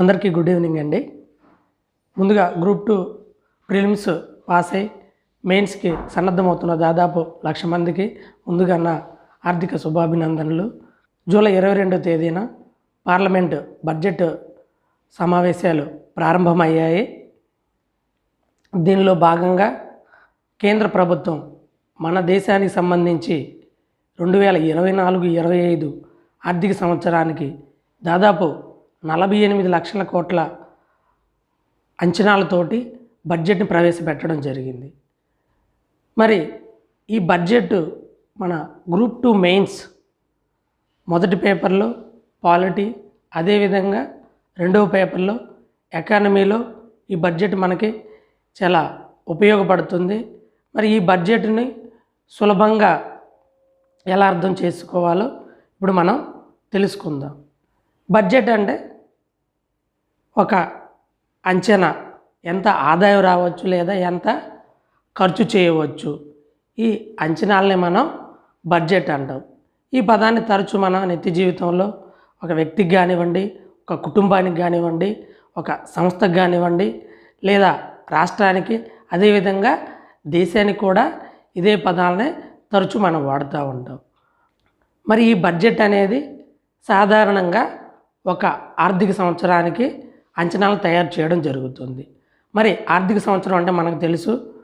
అందరికీ good evening అండి. ముందుగా గ్రూప్ టూ ప్రిలిమ్స్ పాస్ అయి మెయిన్స్కి సన్నద్ధమవుతున్న దాదాపు లక్ష మందికి ముందుగా నా ఆర్థిక శుభాభినందనలు. జూలై ఇరవై రెండో తేదీన పార్లమెంట్ బడ్జెట్ సమావేశాలు ప్రారంభమయ్యాయి. దీనిలో భాగంగా కేంద్ర ప్రభుత్వం మన దేశానికి సంబంధించి రెండు వేల ఇరవై నాలుగు ఇరవై ఐదు ఆర్థిక సంవత్సరానికి దాదాపు నలభై ఎనిమిది లక్షల కోట్ల అంచనాలతోటి బడ్జెట్ని ప్రవేశపెట్టడం జరిగింది. మరి ఈ బడ్జెట్ మన గ్రూప్ టూ మెయిన్స్ మొదటి పేపర్లో పాలిటీ అదేవిధంగా రెండవ పేపర్లో ఎకానమీలో ఈ బడ్జెట్ మనకి చాలా ఉపయోగపడుతుంది. మరి ఈ బడ్జెట్ని సులభంగా ఎలా అర్థం చేసుకోవాలో ఇప్పుడు మనం తెలుసుకుందాం. బడ్జెట్ అంటే ఒక అంచనా ఎంత ఆదాయం రావచ్చు లేదా ఎంత ఖర్చు చేయవచ్చు. ఈ అంచనాలని మనం బడ్జెట్ అంటాం. ఈ పదాన్ని తరచు మన నిత్య జీవితంలో ఒక వ్యక్తికి కానివ్వండి ఒక కుటుంబానికి కానివ్వండి ఒక సంస్థకు కానివ్వండి లేదా రాష్ట్రానికి అదేవిధంగా దేశానికి కూడా ఇదే పదాలనే తరచు మనం వాడుతూ ఉంటాం. మరి ఈ బడ్జెట్ అనేది సాధారణంగా ఒక ఆర్థిక సంవత్సరానికి అంచనాలు తయారు చేయడం జరుగుతుంది. మరి ఆర్థిక సంవత్సరం అంటే మనకు తెలుసు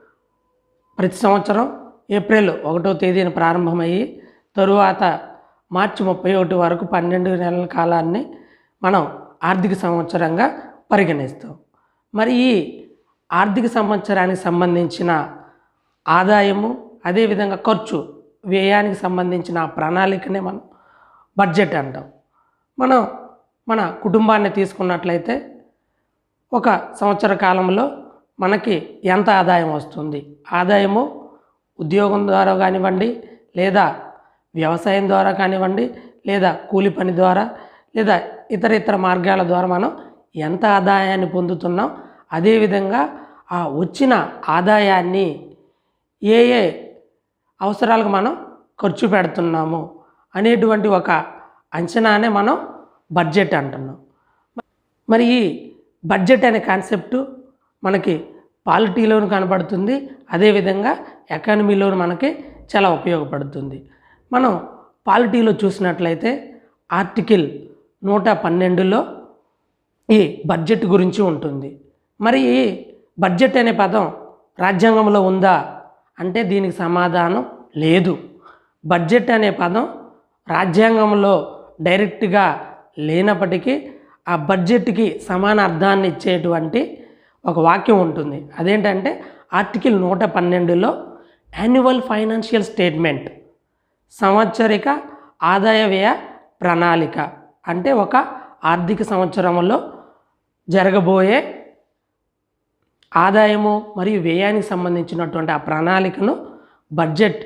ప్రతి సంవత్సరం ఏప్రిల్ ఒకటో తేదీన ప్రారంభమయ్యి తరువాత మార్చి ముప్పై ఒకటి వరకు పన్నెండు నెలల కాలాన్ని మనం ఆర్థిక సంవత్సరంగా పరిగణిస్తాం. మరి ఈ ఆర్థిక సంవత్సరానికి సంబంధించిన ఆదాయము అదేవిధంగా ఖర్చు వ్యయానికి సంబంధించిన ప్రణాళికనే మనం బడ్జెట్ అంటాం. మనం మన కుటుంబాన్ని తీసుకున్నట్లయితే ఒక సంవత్సర కాలంలో మనకి ఎంత ఆదాయం వస్తుంది? ఆదాయము ఉద్యోగం ద్వారా కానివ్వండి లేదా వ్యవసాయం ద్వారా కానివ్వండి లేదా కూలి పని ద్వారా లేదా ఇతర ఇతర మార్గాల ద్వారా మనం ఎంత ఆదాయాన్ని పొందుతున్నాం? అదేవిధంగా ఆ వచ్చిన ఆదాయాన్ని ఏ ఏ అవసరాలకు మనం ఖర్చు పెడుతున్నాము అనేటువంటి ఒక అంచనానే మనం బడ్జెట్ అంటున్నాం. మరి ఈ బడ్జెట్ అనే కాన్సెప్టు మనకి పాలిటీలోను కనపడుతుంది అదేవిధంగా ఎకానమీలోను మనకి చాలా ఉపయోగపడుతుంది. మనం పాలిటీలో చూసినట్లయితే ఆర్టికల్ నూట పన్నెండులో ఈ బడ్జెట్ గురించి ఉంటుంది. మరి ఈ బడ్జెట్ అనే పదం రాజ్యాంగంలో ఉందా అంటే దీనికి సమాధానం లేదు. బడ్జెట్ అనే పదం రాజ్యాంగంలో డైరెక్ట్గా లేనప్పటికీ ఆ బడ్జెట్కి సమాన అర్థాన్ని ఇచ్చేటువంటి ఒక వాక్యం ఉంటుంది. అదేంటంటే ఆర్టికల్ నూట పన్నెండులో యాన్యువల్ ఫైనాన్షియల్ స్టేట్మెంట్ సంవత్సరిక ఆదాయ వ్యయ ప్రణాళిక అంటే ఒక ఆర్థిక సంవత్సరంలో జరగబోయే ఆదాయము మరియు వ్యయానికి సంబంధించినటువంటి ఆ ప్రణాళికను బడ్జెట్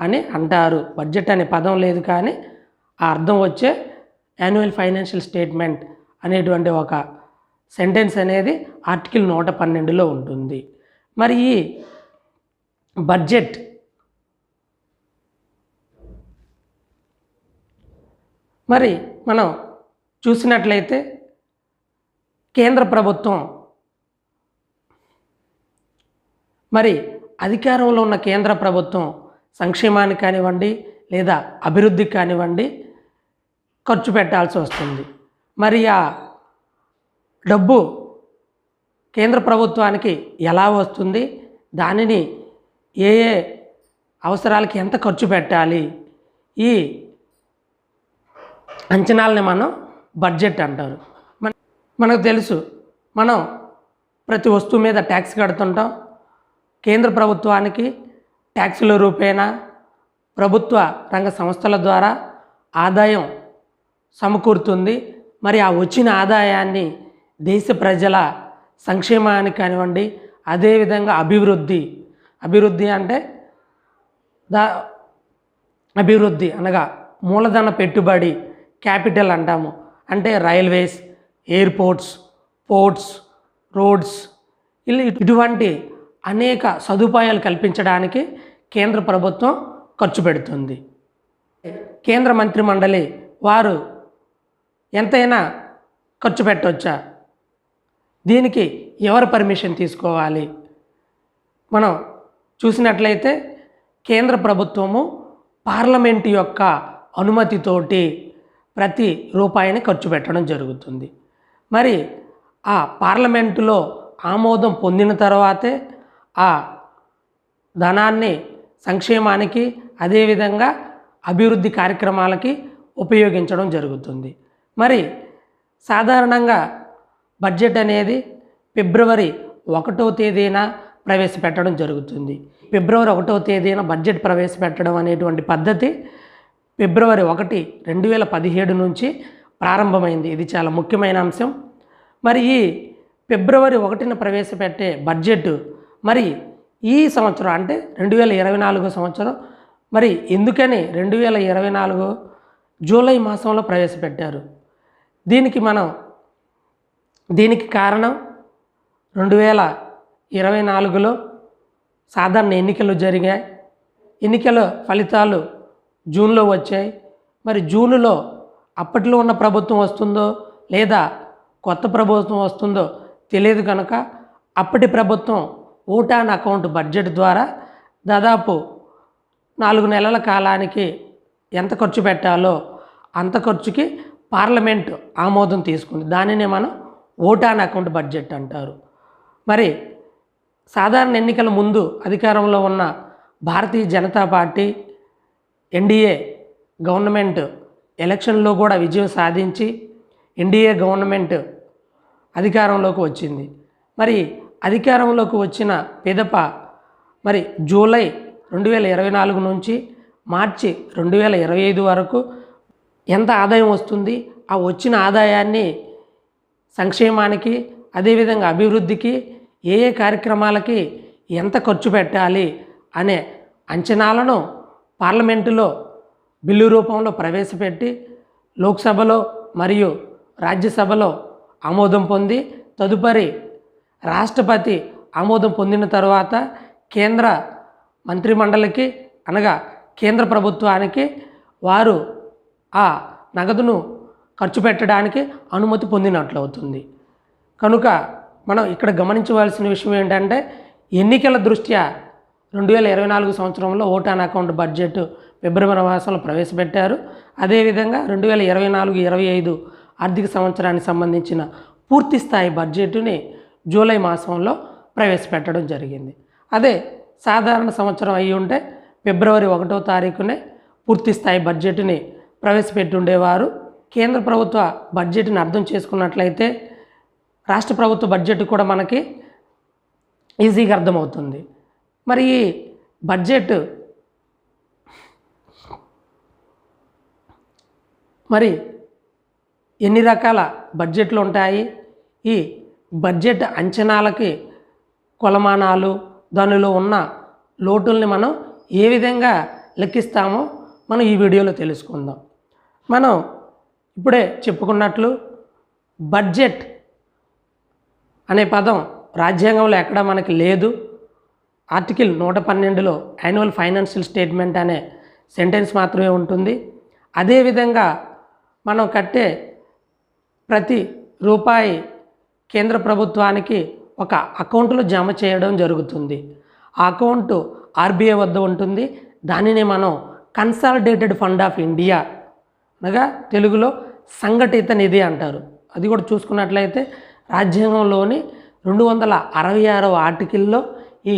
అని అంటారు. బడ్జెట్ అనే పదం లేదు కానీ ఆ అర్థం వచ్చే యాన్యువల్ ఫైనాన్షియల్ స్టేట్మెంట్ అనేటువంటి ఒక సెంటెన్స్ అనేది ఆర్టికల్ నూట పన్నెండులో ఉంటుంది. మరి ఈ బడ్జెట్ మరి మనం చూసినట్లయితే కేంద్ర ప్రభుత్వం మరి అధికారంలో ఉన్న కేంద్ర ప్రభుత్వం సంక్షేమానికి కానివ్వండి లేదా అభివృద్ధికి కానివ్వండి ఖర్చు పెట్టాల్సి వస్తుంది. మరి ఆ డబ్బు కేంద్ర ప్రభుత్వానికి ఎలా వస్తుంది? దానిని ఏ ఏ అవసరాలకి ఎంత ఖర్చు పెట్టాలి? ఈ అంచనాలని మనం బడ్జెట్ అంటారు. మన మనకు తెలుసు మనం ప్రతి వస్తువు మీద ట్యాక్స్ కడుతుంటాం. కేంద్ర ప్రభుత్వానికి ట్యాక్సుల రూపేణా ప్రభుత్వ రంగ సంస్థల ద్వారా ఆదాయం సమకూరుతుంది. మరి ఆ వచ్చిన ఆదాయాన్ని దేశ ప్రజల సంక్షేమానికి కానివ్వండి అదేవిధంగా అభివృద్ధి అభివృద్ధి అంటే దా అభివృద్ధి అనగా మూలధన పెట్టుబడి క్యాపిటల్ అంటాము. అంటే రైల్వేస్ ఎయిర్పోర్ట్స్ పోర్ట్స్ రోడ్స్ ఇలా ఇటువంటి అనేక సదుపాయాలు కల్పించడానికి కేంద్ర ప్రభుత్వం ఖర్చు పెడుతుంది. కేంద్ర మంత్రి మండలి వారు ఎంతైనా ఖర్చు పెట్టవచ్చా దీనికి ఎవరు పర్మిషన్ తీసుకోవాలి? మనం చూసినట్లయితే కేంద్ర ప్రభుత్వము పార్లమెంటు యొక్క అనుమతితోటి ప్రతి రూపాయిని ఖర్చు పెట్టడం జరుగుతుంది. మరి ఆ పార్లమెంటులో ఆమోదం పొందిన తర్వాతే ఆ ధనాన్ని సంక్షేమానికి అదేవిధంగా అభివృద్ధి కార్యక్రమాలకి ఉపయోగించడం జరుగుతుంది. మరి సాధారణంగా బడ్జెట్ అనేది ఫిబ్రవరి ఒకటో తేదీన ప్రవేశపెట్టడం జరుగుతుంది. ఫిబ్రవరి ఒకటో తేదీన బడ్జెట్ ప్రవేశపెట్టడం అనేటువంటి పద్ధతి ఫిబ్రవరి ఒకటి రెండు వేల పదిహేడు నుంచి ప్రారంభమైంది. ఇది చాలా ముఖ్యమైన అంశం. మరి ఈ ఫిబ్రవరి ఒకటిన ప్రవేశపెట్టే బడ్జెట్ మరి ఈ సంవత్సరం అంటే రెండు వేల ఇరవై నాలుగో సంవత్సరం మరి ఎందుకని రెండు వేల ఇరవై నాలుగు జూలై మాసంలో ప్రవేశపెట్టారు? దీనికి మనం దీనికి కారణం రెండు వేల ఇరవై నాలుగులో సాధారణ ఎన్నికలు జరిగాయి. ఎన్నికల ఫలితాలు జూన్లో వచ్చాయి. మరి జూన్లో అప్పట్లో ఉన్న ప్రభుత్వం వస్తుందో లేదా కొత్త ప్రభుత్వం వస్తుందో తెలియదు కనుక అప్పటి ప్రభుత్వం ఓటాన్ అకౌంట్ బడ్జెట్ ద్వారా దాదాపు నాలుగు నెలల కాలానికి ఎంత ఖర్చు పెట్టాలో అంత ఖర్చుకి పార్లమెంట్ ఆమోదం తీసుకుంది. దానినే మనం ఓటాన్ అకౌంట్ బడ్జెట్ అంటారు. మరి సాధారణ ఎన్నికల ముందు అధికారంలో ఉన్న Bharatiya Janata party NDA government ఎలక్షన్లో కూడా విజయం సాధించి ఎన్డీఏ గవర్నమెంట్ అధికారంలోకి వచ్చింది. మరి అధికారంలోకి వచ్చిన పిదప మరి జూలై రెండు వేల ఇరవై నాలుగు నుంచి మార్చి రెండు వేల ఇరవై ఐదు వరకు ఎంత ఆదాయం వస్తుంది? ఆ వచ్చిన ఆదాయాన్ని సంక్షేమానికి అదేవిధంగా అభివృద్ధికి ఏ ఏ కార్యక్రమాలకి ఎంత ఖర్చు పెట్టాలి అనే అంచనాలను పార్లమెంటులో బిల్లు రూపంలో ప్రవేశపెట్టి లోక్సభలో మరియు రాజ్యసభలో ఆమోదం పొంది తదుపరి రాష్ట్రపతి ఆమోదం పొందిన తర్వాత కేంద్ర మంత్రిమండలికి అనగా కేంద్ర ప్రభుత్వానికి వారు ఆ నగదును ఖర్చు పెట్టడానికి అనుమతి పొందినట్లు అవుతుంది కనుక మనం ఇక్కడ గమనించవలసిన విషయం ఏంటంటే ఎన్నికల దృష్ట్యా రెండు వేల ఇరవై నాలుగు సంవత్సరంలో ఓటాన్ అకౌంట్ బడ్జెట్ ఫిబ్రవరి మాసంలో ప్రవేశపెట్టారు. అదేవిధంగా రెండు వేల ఇరవై నాలుగు ఇరవై ఐదు ఆర్థిక సంవత్సరానికి సంబంధించిన పూర్తి స్థాయి బడ్జెట్ని జూలై మాసంలో ప్రవేశపెట్టడం జరిగింది. అదే సాధారణ సంవత్సరం అయి ఉంటే ఫిబ్రవరి ఒకటో తారీఖునే పూర్తి స్థాయి బడ్జెట్ని ప్రవేశపెట్టి ఉండేవారు కేంద్ర ప్రభుత్వ బడ్జెట్ని అర్థం చేసుకున్నట్లయితే రాష్ట్ర ప్రభుత్వ బడ్జెట్ కూడా మనకి ఈజీగా అర్థమవుతుంది. మరి ఈ బడ్జెట్ మరి ఎన్ని రకాల బడ్జెట్లు ఉంటాయి? ఈ బడ్జెట్ అంచనాలకి కొలమానాలు దానిలో ఉన్న లోటుల్ని మనం ఏ విధంగా లెక్కిస్తామో మనం ఈ వీడియోలో తెలుసుకుందాం. మనం ఇప్పుడే చెప్పుకున్నట్లు బడ్జెట్ అనే పదం రాజ్యాంగంలో ఎక్కడ మనకి లేదు. ఆర్టికల్ నూట పన్నెండులో యాన్యువల్ ఫైనాన్షియల్ స్టేట్మెంట్ అనే సెంటెన్స్ మాత్రమే ఉంటుంది. అదేవిధంగా మనం కట్టే ప్రతి రూపాయి కేంద్ర ప్రభుత్వానికి ఒక అకౌంట్లో జమ చేయడం జరుగుతుంది. ఆ అకౌంట్ ఆర్బీఐ వద్ద ఉంటుంది. దానిని మనం కన్సాలిడేటెడ్ ఫండ్ ఆఫ్ ఇండియా అనగా తెలుగులో సంఘటిత నిధి అంటారు. అది కూడా చూసుకున్నట్లయితే రాజ్యాంగంలోని రెండు వందల అరవై ఆరవ ఆర్టికల్లో ఈ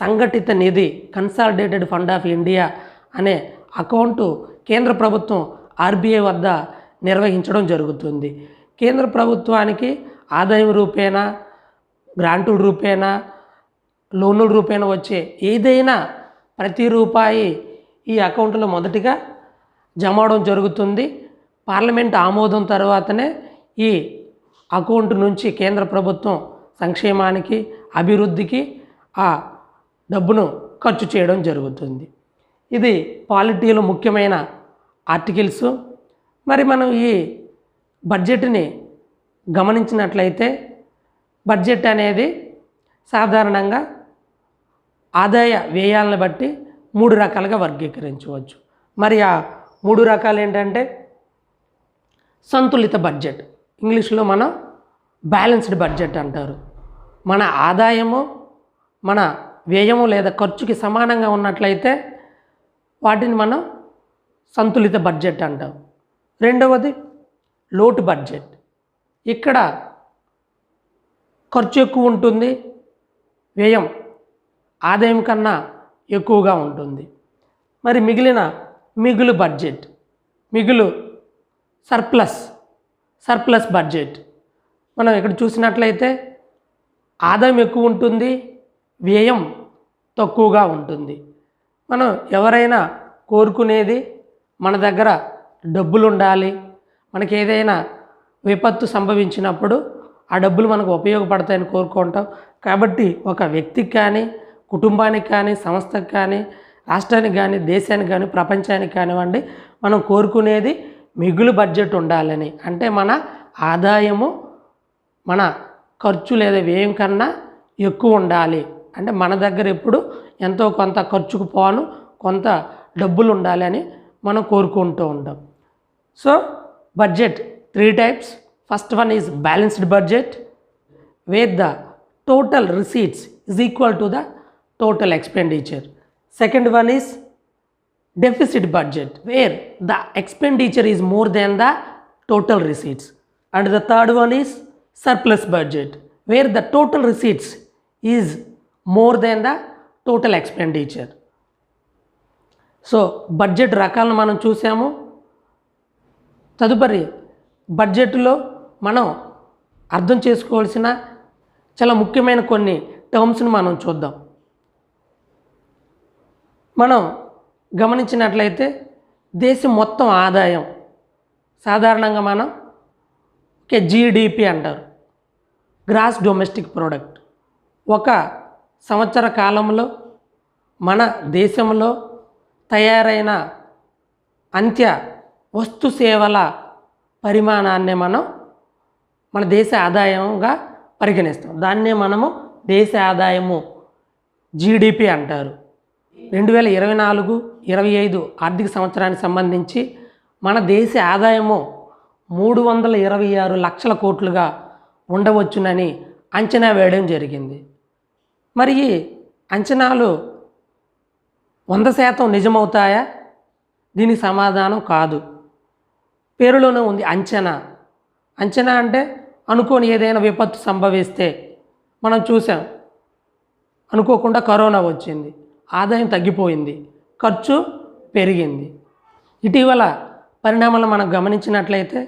సంఘటిత నిధి కన్సాలిడేటెడ్ ఫండ్ ఆఫ్ ఇండియా అనే అకౌంటు కేంద్ర ప్రభుత్వం ఆర్బీఐ వద్ద నిర్వహించడం జరుగుతుంది. కేంద్ర ప్రభుత్వానికి ఆదాయం రూపేణా గ్రాంటుల రూపేణా లోనుల రూపేణా వచ్చే ఏదైనా ప్రతి రూపాయి ఈ అకౌంట్లో మొదటిగా జమ అవడం జరుగుతుంది. పార్లమెంట్ ఆమోదం తర్వాతనే ఈ అకౌంట్ నుంచి కేంద్ర ప్రభుత్వం సంక్షేమానికి అభివృద్ధికి ఆ డబ్బును ఖర్చు చేయడం జరుగుతుంది. ఇది పాలిటీలో ముఖ్యమైన ఆర్టికల్స్. మరి మనం ఈ బడ్జెట్ని గమనించినట్లయితే బడ్జెట్ అనేది సాధారణంగా ఆదాయ వ్యయాలను బట్టి మూడు రకాలుగా వర్గీకరించవచ్చు. మరి ఆ మూడు రకాలు ఏంటంటే సంతులిత బడ్జెట్. ఇంగ్లీష్లో మనం బ్యాలెన్స్డ్ బడ్జెట్ అంటారు. మన ఆదాయము మన వ్యయము లేదా ఖర్చుకి సమానంగా ఉన్నట్లయితే వాటిని మనం సంతులిత బడ్జెట్ అంటాం. రెండవది లోటు బడ్జెట్. ఇక్కడ ఖర్చు ఎక్కువ ఉంటుంది వ్యయం ఆదాయం కన్నా ఎక్కువగా ఉంటుంది. మరి మిగిలిన మిగులు బడ్జెట్. మిగులు సర్ప్లస్ సర్ప్లస్ బడ్జెట్. మనం ఇక్కడ చూసినట్లయితే ఆదాయం ఎక్కువ ఉంటుంది వ్యయం తక్కువగా ఉంటుంది. మనం ఎవరైనా కోరుకునేది మన దగ్గర డబ్బులు ఉండాలి మనకి ఏదైనా విపత్తు సంభవించినప్పుడు ఆ డబ్బులు మనకు ఉపయోగపడతాయని కోరుకుంటాం. కాబట్టి ఒక వ్యక్తికి కానీ కుటుంబానికి కానీ సంస్థకి కానీ రాష్ట్రానికి కానీ దేశానికి కానీ ప్రపంచానికి కానివ్వండి మనం కోరుకునేది మిగులు బడ్జెట్ ఉండాలని. అంటే మన ఆదాయము మన ఖర్చు లేదా వ్యయం కన్నా ఎక్కువ ఉండాలి. అంటే మన దగ్గర ఎప్పుడు ఎంతో కొంత ఖర్చుకు పోను కొంత డబ్బులు ఉండాలి అని మనం కోరుకుంటూ ఉంటాం. So budget three types. First one is balanced budget where the total receipts is equal to the total expenditure second one is deficit budget where the expenditure is more than the total receipts and the third one is surplus budget where the total receipts is more than the total expenditure so budget రకాలను మనం చూసాము తదుపరి బడ్జెట్లో మనం అర్థం చేసుకోవాల్సిన చాలా ముఖ్యమైన కొన్ని టర్మ్స్ని మనం చూద్దాం మనం గమనించినట్లయితే దేశం మొత్తం ఆదాయం సాధారణంగా మనం ఓకే జీడిపి అంటారు. గ్రాస్ డొమెస్టిక్ ప్రోడక్ట్ ఒక సంవత్సర కాలంలో మన దేశంలో తయారైన అంత్య వస్తు సేవల పరిమాణాన్ని మనం మన దేశ ఆదాయంగా పరిగణిస్తాం. దాన్నే మనము దేశ ఆదాయము జీడిపి అంటారు. రెండు వేల ఇరవై నాలుగు ఇరవై ఐదు ఆర్థిక సంవత్సరానికి సంబంధించి మన దేశ ఆదాయము మూడు వందల ఇరవై ఆరు లక్షల కోట్లుగా ఉండవచ్చునని అంచనా వేయడం జరిగింది. మరి ఈ అంచనాలు వంద శాతం నిజమవుతాయా? దీనికి సమాధానం కాదు. పేరులోనే ఉంది అంచనా. అంచనా అంటే అనుకోని ఏదైనా విపత్తు సంభవిస్తే మనం చూసాం. అనుకోకుండా కరోనా వచ్చింది. ఆదాయం తగ్గిపోయింది ఖర్చు పెరిగింది. ఇటీవల పరిణామాలు మనం గమనించినట్లయితే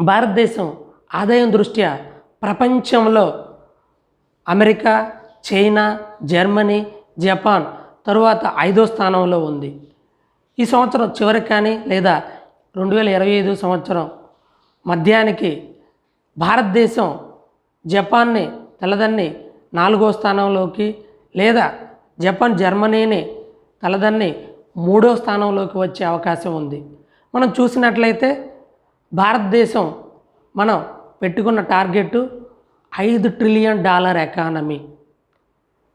భారతదేశం ఆదాయం దృష్ట్యా ప్రపంచంలో అమెరికా చైనా జర్మనీ జపాన్ తరువాత ఐదో స్థానంలో ఉంది. ఈ సంవత్సరం చివరికి కానీ లేదా రెండు వేల ఇరవై ఐదు సంవత్సరం మధ్యానికి భారతదేశం జపాన్ని తెల్లదన్ని నాలుగో స్థానంలోకి లేదా జపాన్ జర్మనీని తలదన్ని మూడో స్థానంలోకి వచ్చే అవకాశం ఉంది. మనం చూసినట్లయితే భారతదేశం మనం పెట్టుకున్న టార్గెట్ ఐదు ట్రిలియన్ డాలర్ ఎకానమీ.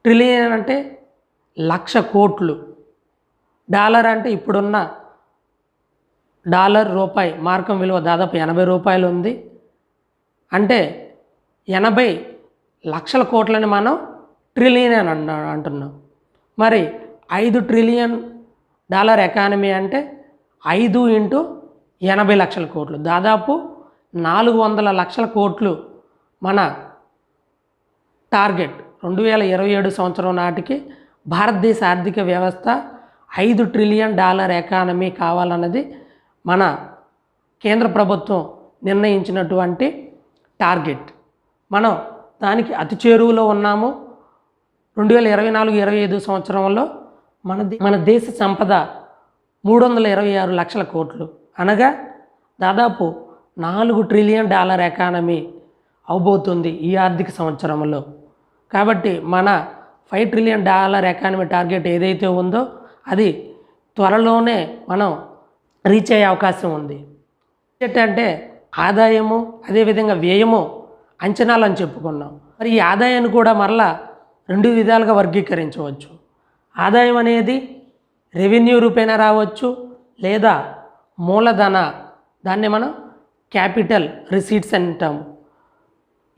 ట్రిలియన్ అంటే లక్ష కోట్లు. డాలర్ అంటే ఇప్పుడున్న డాలర్ రూపాయి మార్కం విలువ దాదాపు ఎనభై రూపాయలు ఉంది. అంటే ఎనభై లక్షల కోట్లని మనం ట్రిలియన్ అని అంటున్నాం. మరి ఐదు ట్రిలియన్ డాలర్ ఎకానమీ అంటే ఐదు ఇంటూ ఎనభై లక్షల కోట్లు. దాదాపు నాలుగు వందల లక్షల కోట్లు మన టార్గెట్. రెండు వేల ఇరవై ఏడు సంవత్సరం నాటికి భారతదేశ ఆర్థిక వ్యవస్థ ఐదు ట్రిలియన్ డాలర్ ఎకానమీ కావాలన్నది మన కేంద్ర ప్రభుత్వం నిర్ణయించినటువంటి టార్గెట్. మనం దానికి అతి చేరువలో ఉన్నాము. రెండు వేల ఇరవై నాలుగు ఇరవై ఐదు సంవత్సరంలో మన దే- మన దేశ సంపద మూడు వందల ఇరవై ఆరు లక్షల కోట్లు. అనగా దాదాపు నాలుగు ట్రిలియన్ డాలర్ ఎకానమీ అవబోతుంది ఈ ఆర్థిక సంవత్సరంలో. కాబట్టి మన five trillion dollar economy target ఏదైతే ఉందో అది త్వరలోనే మనం రీచ్ అయ్యే అవకాశం ఉంది. బడ్జెట్ అంటే ఆదాయము అదేవిధంగా వ్యయము అంచనాలు అని చెప్పుకున్నాం. మరి ఈ ఆదాయాన్ని కూడా మరలా రెండు విధాలుగా వర్గీకరించవచ్చు. ఆదాయం అనేది రెవెన్యూ రూపేణ రావచ్చు లేదా మూలధన దాన్ని మనం క్యాపిటల్ రిసీట్స్ అంటాము.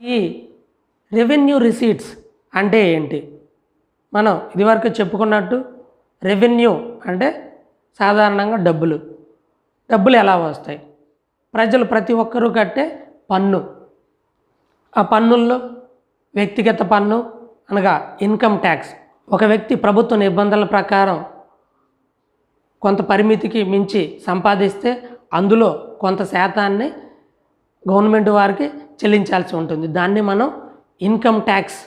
ఈ రెవెన్యూ రిసీట్స్ అంటే ఏంటి? మనం ఇదివరకు చెప్పుకున్నట్టు రెవెన్యూ అంటే సాధారణంగా డబ్బులు. డబ్బులు ఎలా వస్తాయి? ప్రజలు ప్రతి ఒక్కరూ కట్టే పన్ను. ఆ పన్నుల్లో వ్యక్తిగత పన్ను అనగా ఇన్కమ్ ట్యాక్స్. ఒక వ్యక్తి ప్రభుత్వ నిబంధనల ప్రకారం కొంత పరిమితికి మించి సంపాదిస్తే అందులో కొంత శాతాన్ని గవర్నమెంట్ వారికి చెల్లించాల్సి ఉంటుంది. దాన్ని మనం ఇన్కమ్ ట్యాక్స్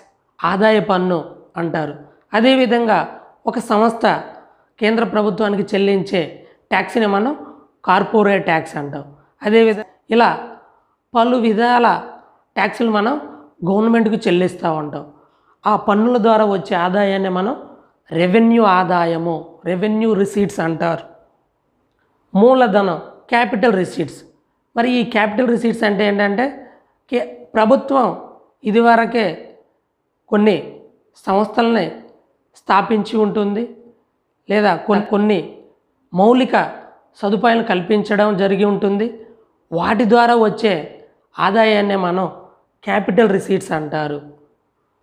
ఆదాయ పన్ను అంటారు. అదేవిధంగా ఒక సంస్థ కేంద్ర ప్రభుత్వానికి చెల్లించే ట్యాక్స్ని మనం కార్పొరేట్ ట్యాక్స్ అంటాం. అదేవిధంగా ఇలా పలు విధాల ట్యాక్సులు మనం గవర్నమెంట్కి చెల్లిస్తూ ఉంటాం. ఆ పన్నుల ద్వారా వచ్చే ఆదాయాన్ని మనం రెవెన్యూ ఆదాయము రెవెన్యూ రిసీట్స్ అంటారు. మూలధనం క్యాపిటల్ రిసీట్స్. మరి ఈ క్యాపిటల్ రిసీట్స్ అంటే ఏంటంటే కే ప్రభుత్వం ఇదివరకే కొన్ని సంస్థలని స్థాపించి ఉంటుంది లేదా కొన్ని కొన్ని మౌలిక సదుపాయాలు కల్పించడం జరిగి ఉంటుంది. వాటి ద్వారా వచ్చే ఆదాయాన్ని మనం క్యాపిటల్ రిసీట్స్ అంటారు.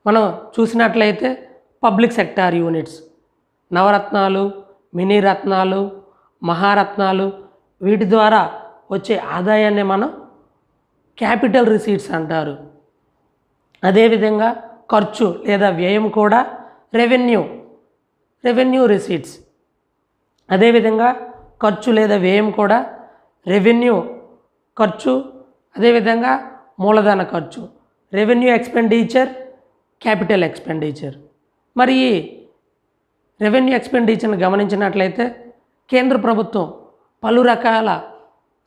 మనం చూసినట్లయితే పబ్లిక్ సెక్టార్ యూనిట్స్. నవరత్నాలు మినీ రత్నాలు మహారత్నాలు వీటి ద్వారా వచ్చే ఆదాయాన్ని మనం క్యాపిటల్ రిసీట్స్ అంటారు. అదేవిధంగా ఖర్చు లేదా వ్యయం కూడా రెవెన్యూ రెవెన్యూ రిసీట్స్. అదేవిధంగా ఖర్చు లేదా వ్యయం కూడా రెవెన్యూ ఖర్చు అదేవిధంగా మూలధన ఖర్చు. Revenue expenditure capital expenditure. మరి ఈ రెవెన్యూ ఎక్స్పెండిచర్ని గమనించినట్లయితే కేంద్ర ప్రభుత్వం పలు రకాల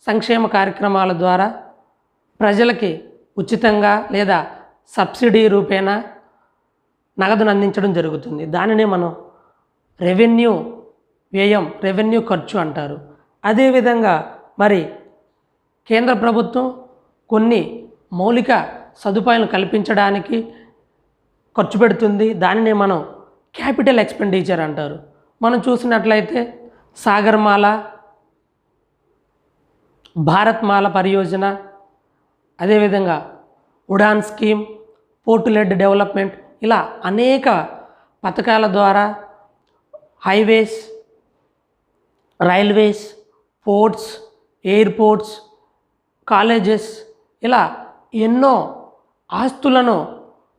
సంక్షేమ కార్యక్రమాల ద్వారా ప్రజలకి ఉచితంగా లేదా సబ్సిడీ రూపేణా నగదును అందించడం జరుగుతుంది. దానినే మనం రెవెన్యూ వ్యయం రెవెన్యూ ఖర్చు అంటారు. అదేవిధంగా మరి కేంద్ర ప్రభుత్వం కొన్ని మౌలిక సదుపాయాలు కల్పించడానికి ఖర్చు పెడుతుంది. దానినే మనం క్యాపిటల్ ఎక్స్పెండిచర్ అంటారు. మనం చూసినట్లయితే సాగర్మాల భారత్మాల పరియోజన అదేవిధంగా Udan scheme port led development ఇలా అనేక పథకాల ద్వారా highways railways ports airports colleges ఇలా ఎన్నో ఆస్తులను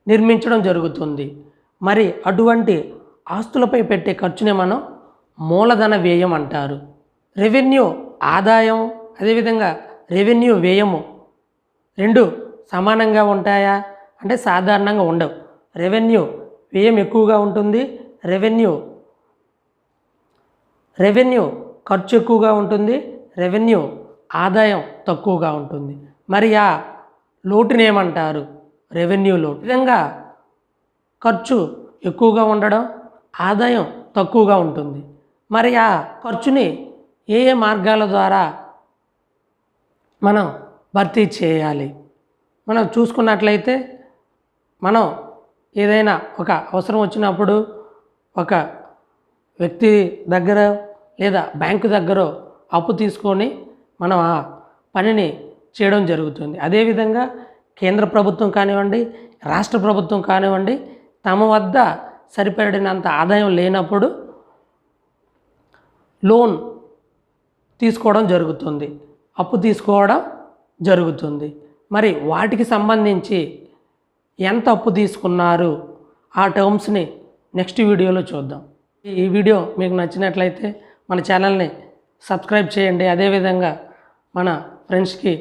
నిర్మించడం జరుగుతుంది. మరి అటువంటి ఆస్తులపై పెట్టే ఖర్చునే మనం మూలధన వ్యయం అంటారు. రెవెన్యూ ఆదాయం అదేవిధంగా రెవెన్యూ వ్యయము రెండు సమానంగా ఉంటాయా? అంటే సాధారణంగా ఉండవు. రెవెన్యూ వ్యయం ఎక్కువగా ఉంటుంది. రెవెన్యూ రెవెన్యూ ఖర్చు ఎక్కువగా ఉంటుంది. రెవెన్యూ ఆదాయం తక్కువగా ఉంటుంది. మరి ఆ లోటునేమంటారు రెవెన్యూ లోటు విధంగా ఖర్చు ఎక్కువగా ఉండడం ఆదాయం తక్కువగా ఉంటుంది. మరి ఆ ఖర్చుని ఏ ఏ మార్గాల ద్వారా మనం భర్తీ చేయాలి? మనం చూసుకున్నట్లయితే మనం ఏదైనా ఒక అవసరం వచ్చినప్పుడు ఒక వ్యక్తి దగ్గర లేదా బ్యాంకు దగ్గర అప్పు తీసుకొని మనం ఆ పనిని చేయడం జరుగుతుంది. అదేవిధంగా కేంద్ర ప్రభుత్వం కానివ్వండి రాష్ట్ర ప్రభుత్వం కానివ్వండి తమ వద్ద సరిపడినంత ఆదాయం లేనప్పుడు లోన్ తీసుకోవడం జరుగుతుంది. అప్పు తీసుకోవడం జరుగుతుంది. మరి వాటికి సంబంధించి ఎంత అప్పు తీసుకున్నారు? ఆ టర్మ్స్ని నెక్స్ట్ వీడియోలో చూద్దాం. ఈ వీడియో మీకు నచ్చినట్లయితే మన ఛానల్ని సబ్స్క్రైబ్ చేయండి. అదేవిధంగా మన ఫ్రెండ్స్కి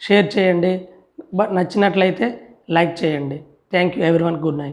షేర్ చేయండి. బట్ నచ్చినట్లయితే లైక్ చేయండి. Thank you everyone good night